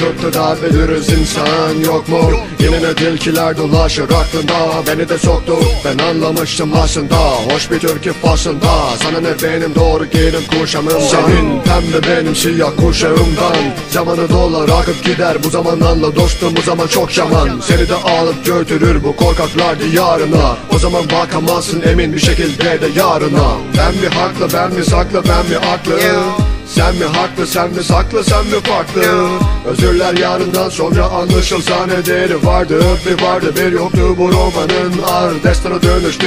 dörtte darbe dürüz insan yok mu? Yine ne tilkiler dolaşır aklında Beni de soktu. Ben anlamıştım aslında Hoş bir türkü fasında Sana ne benim doğru giyinim kuşamım Senin pembe benim siyah kuşağımdan. Zamanı dolar akıp gider bu zaman anla dostum bu zaman çok şaman. Seni de alıp götürür bu korkaklar diyarına. O zaman bakamazsın emin bir şekilde de yarına. Ben mi haklı ben mi saklı ben mi aklı sen mi haklı sen mi saklı sen mi farklı? Özürler yarından sonra anlaşılsa ne değeri vardı? Bir vardı bir yoktu bu romanın. Ar Destana dönüştü